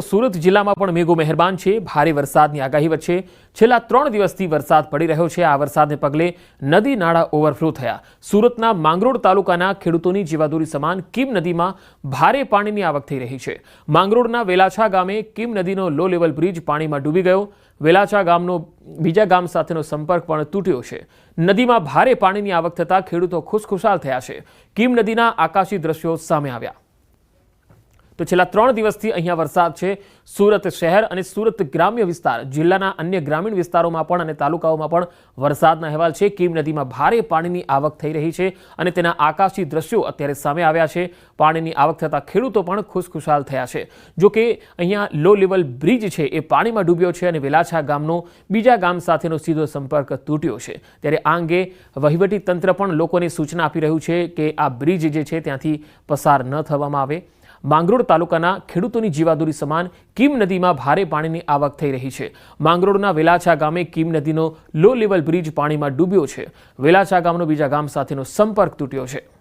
સુરત જિલ્લામાં પણ મેઘો મહેરબાન છે. ભારે વરસાદની આગાહી વચ્ચે છેલ્લા ત્રણ દિવસથી વરસાદ પડી રહ્યો છે. આ વરસાદને પગલે નદી નાળા ઓવરફ્લો થયા. સુરતના માંગરોળ તાલુકાના ખેડૂતોની જીવાદોરી સમાન કિમ નદીમાં ભારે પાણીની આવક થઈ રહી છે. માંગરોળના વેલાછા ગામે કિમ નદીનો લો લેવલ બ્રિજ પાણીમાં ડૂબી ગયો. વેલાછા ગામનો બીજા ગામ સાથેનો સંપર્ક પણ તૂટ્યો છે. નદીમાં ભારે પાણીની આવક થતાં ખેડૂતો ખુશખુશાલ થયા છે. કિમ નદીના આકાશી દ્રશ્યો સામે આવ્યા. તો છેલ્લા ત્રણ દિવસથી અહીંયા વરસાદ છે. સુરત શહેર અને સુરત ગ્રામ્ય વિસ્તાર, જિલ્લાના અન્ય ગ્રામીણ વિસ્તારોમાં પણ અને તાલુકાઓમાં પણ વરસાદના અહેવાલ છે. કીમ નદીમાં ભારે પાણીની આવક થઈ રહી છે અને તેના આકાશી દ્રશ્યો અત્યારે સામે આવ્યા છે. પાણીની આવક થતાં ખેડૂતો પણ ખુશખુશાલ થયા છે. જો કે અહીંયા લો લેવલ બ્રિજ છે એ પાણીમાં ડૂબ્યો છે અને વેલાછા ગામનો બીજા ગામ સાથેનો સીધો સંપર્ક તૂટ્યો છે. ત્યારે આ અંગે વહીવટી તંત્ર પણ લોકોને સૂચના આપી રહ્યું છે કે આ બ્રિજ જે છે ત્યાંથી પસાર ન થવામાં આવે. માંગરોળ તાલુકાના ખેડૂતોની જીવાદોરી સમાન કીમ નદીમાં ભારે પાણીની આવક થઈ રહી છે. માંગરોળના વેલાછા ગામે કીમ નદીનો લો લેવલ બ્રિજ પાણીમાં ડૂબ્યો છે. વેલાછા ગામનો બીજા ગામ સાથેનો સંપર્ક તૂટ્યો છે.